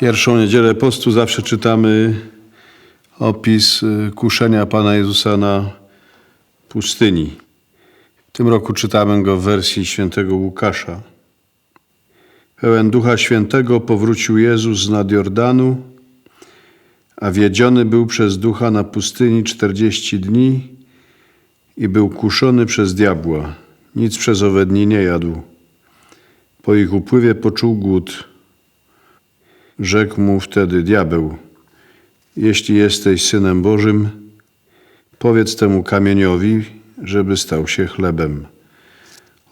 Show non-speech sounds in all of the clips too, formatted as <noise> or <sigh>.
Pierwszą niedzielę postu zawsze czytamy opis y, kuszenia Pana Jezusa na pustyni. W tym roku czytamy go w wersji świętego Łukasza. Pełen Ducha Świętego powrócił Jezus z nad Jordanu, a wiedziony był przez Ducha na pustyni czterdzieści dni i był kuszony przez diabła. Nic przez owe dni nie jadł. Po ich upływie poczuł głód. Rzekł mu wtedy diabeł: Jeśli jesteś synem Bożym, powiedz temu kamieniowi, żeby stał się chlebem.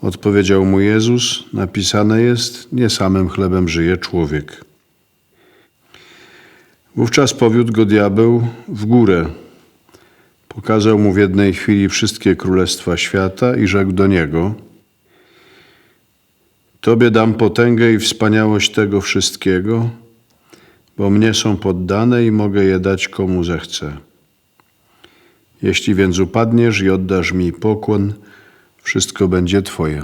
Odpowiedział mu Jezus: Napisane jest: Nie samym chlebem żyje człowiek. Wówczas powiódł go diabeł w górę. Pokazał mu w jednej chwili wszystkie królestwa świata i rzekł do niego: Tobie dam potęgę i wspaniałość tego wszystkiego, bo mnie są poddane i mogę je dać komu zechcę. Jeśli więc upadniesz i oddasz mi pokłon, wszystko będzie Twoje.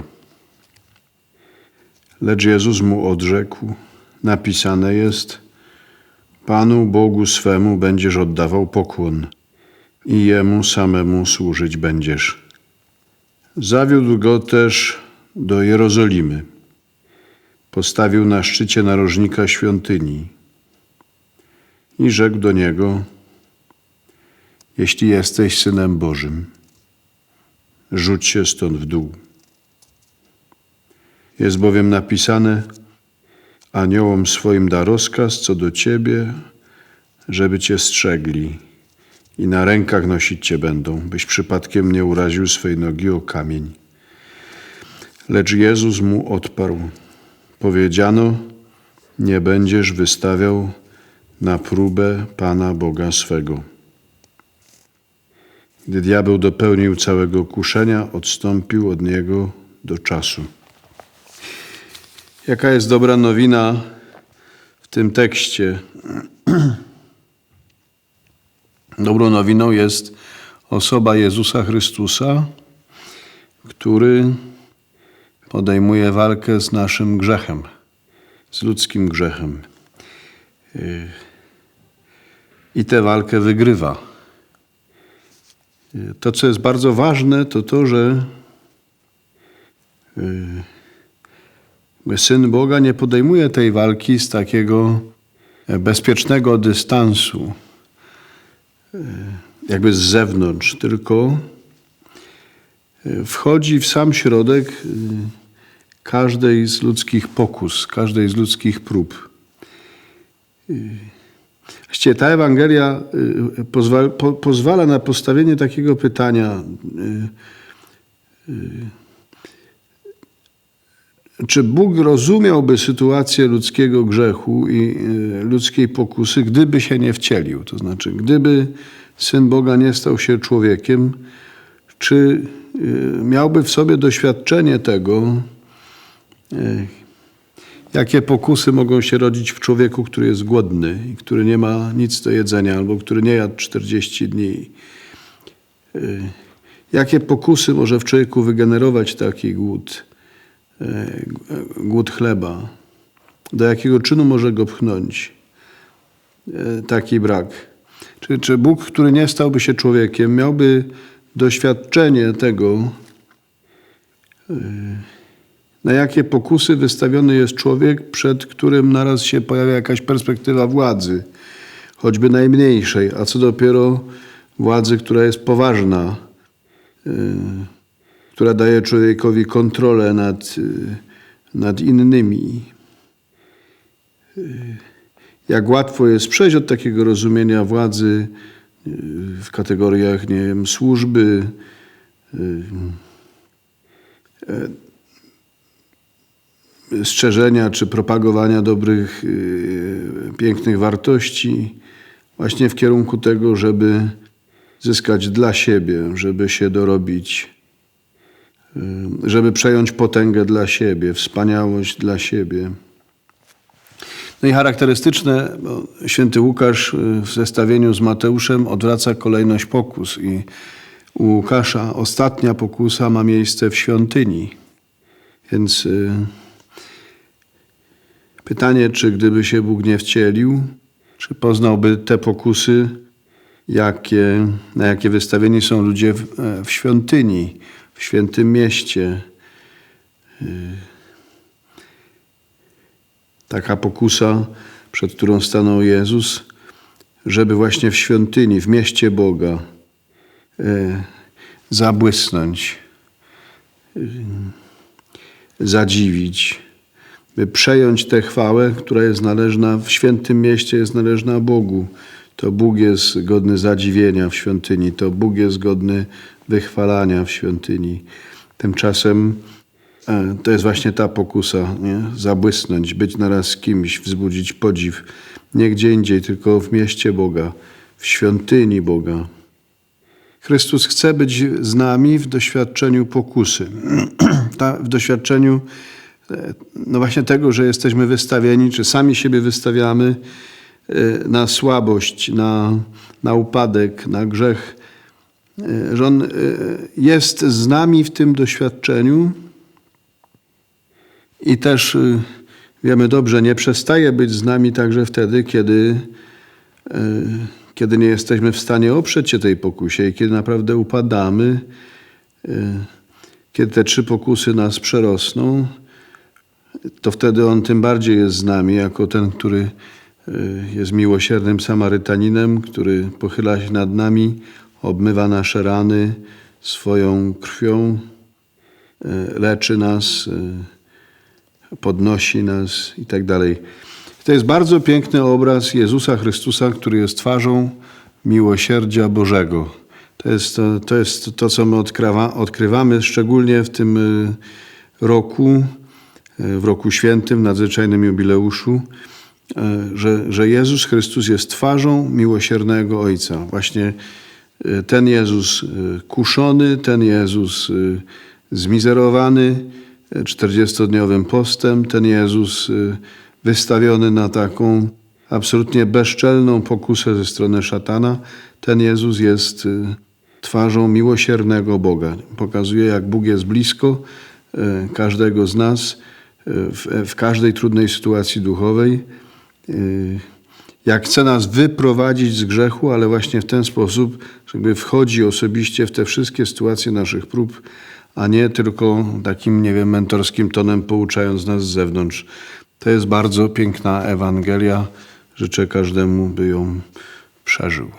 Lecz Jezus mu odrzekł: Napisane jest: Panu Bogu swemu będziesz oddawał pokłon i jemu samemu służyć będziesz. Zawiódł go też do Jerozolimy. Postawił na szczycie narożnika świątyni i rzekł do niego: Jeśli jesteś synem Bożym, rzuć się stąd w dół. Jest bowiem napisane: Aniołom swoim da rozkaz co do ciebie, żeby cię strzegli i na rękach nosić cię będą, byś przypadkiem nie uraził swej nogi o kamień. Lecz Jezus mu odparł: Powiedziano, nie będziesz wystawiał na próbę Pana Boga swego. Gdy diabeł dopełnił całego kuszenia, odstąpił od niego do czasu. Jaka jest dobra nowina w tym tekście? <clears throat> Dobrą nowiną jest osoba Jezusa Chrystusa, który podejmuje walkę z naszym grzechem, z ludzkim grzechem. I tę walkę wygrywa. To, co jest bardzo ważne, to to, że Syn Boga nie podejmuje tej walki z takiego bezpiecznego dystansu, jakby z zewnątrz, tylko wchodzi w sam środek każdej z ludzkich pokus, każdej z ludzkich prób. Właściwie ta Ewangelia pozwala, po, pozwala na postawienie takiego pytania, czy Bóg rozumiałby sytuację ludzkiego grzechu i ludzkiej pokusy, gdyby się nie wcielił? To znaczy, gdyby Syn Boga nie stał się człowiekiem, czy miałby w sobie doświadczenie tego, jakie pokusy mogą się rodzić w człowieku, który jest głodny i który nie ma nic do jedzenia, albo który nie jadł 40 dni. Jakie pokusy może w człowieku wygenerować taki głód, głód chleba? Do jakiego czynu może go pchnąć taki brak? Czy, czy Bóg, który nie stałby się człowiekiem, miałby doświadczenie tego, na jakie pokusy wystawiony jest człowiek, przed którym naraz się pojawia jakaś perspektywa władzy, choćby najmniejszej, a co dopiero władzy, która jest poważna, yy, która daje człowiekowi kontrolę nad, yy, nad innymi. Yy, jak łatwo jest przejść od takiego rozumienia władzy w kategoriach, nie wiem, służby, strzeżenia czy propagowania dobrych, pięknych wartości, właśnie w kierunku tego, żeby zyskać dla siebie, żeby się dorobić, żeby przejąć potęgę dla siebie, wspaniałość dla siebie. No i charakterystyczne, święty Łukasz w zestawieniu z Mateuszem odwraca kolejność pokus i u Łukasza ostatnia pokusa ma miejsce w świątyni. Więc Pytanie, czy gdyby się Bóg nie wcielił, czy poznałby te pokusy, jakie, na jakie wystawieni są ludzie w, e, w świątyni, w świętym mieście. Y, Taka pokusa, przed którą stanął Jezus, żeby właśnie w świątyni, w mieście Boga e, zabłysnąć, zadziwić, przejąć tę chwałę, która jest należna w świętym mieście, jest należna Bogu. To Bóg jest godny zadziwienia w świątyni, to Bóg jest godny wychwalania w świątyni. Tymczasem e, to jest właśnie ta pokusa, nie? zabłysnąć, być naraz kimś, wzbudzić podziw. Nie gdzie indziej, tylko w mieście Boga, w świątyni Boga. Chrystus chce być z nami w doświadczeniu pokusy, <clears throat> w doświadczeniu no właśnie tego, że jesteśmy wystawieni, czy sami siebie wystawiamy e, na słabość, na, na upadek, na grzech, e, że On e, jest z nami w tym doświadczeniu i też e, wiemy dobrze, nie przestaje być z nami także wtedy, kiedy e, kiedy nie jesteśmy w stanie oprzeć się tej pokusie i kiedy naprawdę upadamy, e, kiedy te trzy pokusy nas przerosną, to wtedy On tym bardziej jest z nami, jako ten, który e, jest miłosiernym Samarytaninem, który pochyla się nad nami, obmywa nasze rany swoją krwią, e, leczy nas, e, podnosi nas i tak dalej. To jest bardzo piękny obraz Jezusa Chrystusa, który jest twarzą miłosierdzia Bożego. To jest to, to, jest to co my odkrywa, odkrywamy szczególnie w tym roku, w roku świętym, nadzwyczajnym jubileuszu, y, że, że Jezus Chrystus jest twarzą miłosiernego Ojca. Właśnie y, ten Jezus y, kuszony, ten Jezus y, zmizerowany, 40-dniowym postem, ten Jezus y, wystawiony na taką absolutnie bezczelną pokusę ze strony szatana, ten Jezus jest y, twarzą miłosiernego Boga. Pokazuje, jak Bóg jest blisko y, każdego z nas y, w, w każdej trudnej sytuacji duchowej. Y, Jak chce nas wyprowadzić z grzechu, ale właśnie w ten sposób, żeby wchodzi osobiście w te wszystkie sytuacje naszych prób, a nie tylko takim, nie wiem, mentorskim tonem pouczając nas z zewnątrz. To jest bardzo piękna Ewangelia. Życzę każdemu, by ją przeżył.